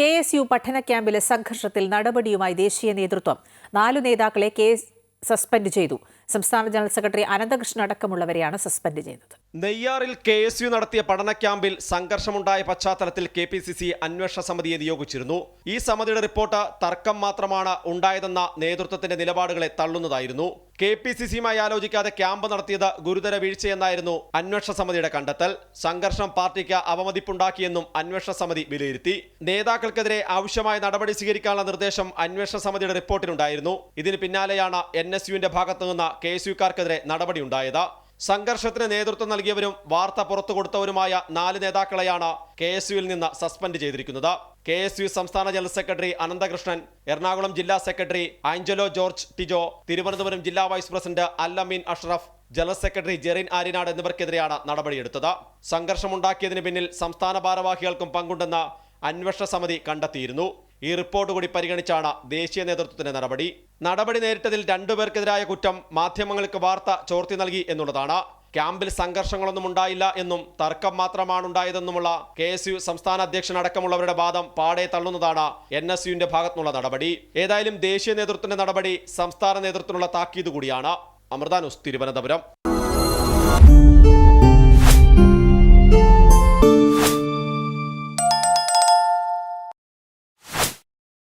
K S U പഠന ക്യാമ്പിലെ സംഘർഷത്തിൽ നടപടിയുമായി ദേശീയ നേതൃത്വം നാലു നേതാക്കളെ കെ സസ്പെൻഡ് ചെയ്തു. സംസ്ഥാന ജനറൽ സെക്രട്ടറി അനന്തകൃഷ്ണൻ അടക്കമുള്ളവരെയാണ് സസ്പെൻഡ് ചെയ്തത് നെയ്യാറിൽ കെ എസ് യു നടത്തിയ പഠന ക്യാമ്പിൽ സംഘർഷമുണ്ടായ പശ്ചാത്തലത്തിൽ കെ പി സി സി അന്വേഷണ സമിതിയെ നിയോഗിച്ചിരുന്നു. ഈ സമിതിയുടെ റിപ്പോർട്ട് തർക്കം മാത്രമാണ് ഉണ്ടായതെന്ന നേതൃത്വത്തിന്റെ നിലപാടുകളെ തള്ളുന്നതായിരുന്നു. കെ പി സി സിയുമായി ആലോചിക്കാതെ ക്യാമ്പ് നടത്തിയത് ഗുരുതര വീഴ്ചയെന്നായിരുന്നു അന്വേഷണ സമിതിയുടെ കണ്ടെത്തൽ. സംഘർഷം പാർട്ടിക്ക് അവമതിപ്പുണ്ടാക്കിയെന്നും അന്വേഷണ സമിതി വിലയിരുത്തി. നേതാക്കൾക്കെതിരെ ആവശ്യമായ നടപടി സ്വീകരിക്കാനുള്ള നിർദ്ദേശം അന്വേഷണ സമിതിയുടെ റിപ്പോർട്ടിലുണ്ടായിരുന്നു. ഇതിന് പിന്നാലെയാണ് എൻ എസ് യുവിന്റെ ഭാഗത്തു നിന്ന് കെ എസ് യുക്കാർക്കെതിരെ നടപടിയുണ്ടായത്. സംഘർഷത്തിന് നേതൃത്വം നൽകിയവരും വാർത്ത പുറത്തു കൊടുത്തവരുമായ നാല് നേതാക്കളെയാണ് കെ എസ് യുവിൽ നിന്ന് സസ്പെൻഡ് ചെയ്തിരിക്കുന്നത്. കെ എസ് യു സംസ്ഥാന ജനറൽ സെക്രട്ടറി അനന്തകൃഷ്ണൻ എറണാകുളം ജില്ലാ secretary Angelo George Tijo Thiruvananthapuram ജില്ലാ vice president Allameen Ashraf general secretary Jerin Aryanad എന്നിവർക്കെതിരെയാണ് നടപടിയെടുത്തത്. സംഘർഷമുണ്ടാക്കിയതിന് പിന്നിൽ സംസ്ഥാന ഭാരവാഹികൾക്കും പങ്കുണ്ടെന്ന് അന്വേഷണ സമിതി കണ്ടെത്തിയിരുന്നു. ഈ റിപ്പോർട്ട് കൂടി പരിഗണിച്ചാണ് ദേശീയ നേതൃത്വത്തിന്റെ നടപടി. നടപടി നേരിട്ടതിൽ രണ്ടുപേർക്കെതിരായ കുറ്റം മാധ്യമങ്ങൾക്ക് വാർത്ത ചോർത്തി നൽകി എന്നുള്ളതാണ്. ക്യാമ്പിൽ സംഘർഷങ്ങളൊന്നും ഉണ്ടായില്ല എന്നും തർക്കം മാത്രമാണ് ഉണ്ടായതെന്നുമുള്ള കെ എസ് യു സംസ്ഥാന അധ്യക്ഷൻ അടക്കമുള്ളവരുടെ വാദം പാടെ തള്ളുന്നതാണ് എൻ എസ് യുവിന്റെ ഭാഗത്തുനിന്നുള്ള നടപടി. ഏതായാലും ദേശീയ നേതൃത്വത്തിന്റെ നടപടി സംസ്ഥാന നേതൃത്വത്തിനുള്ള താക്കീത് കൂടിയാണ്. അമൃത ന്യൂസ് തിരുവനന്തപുരം.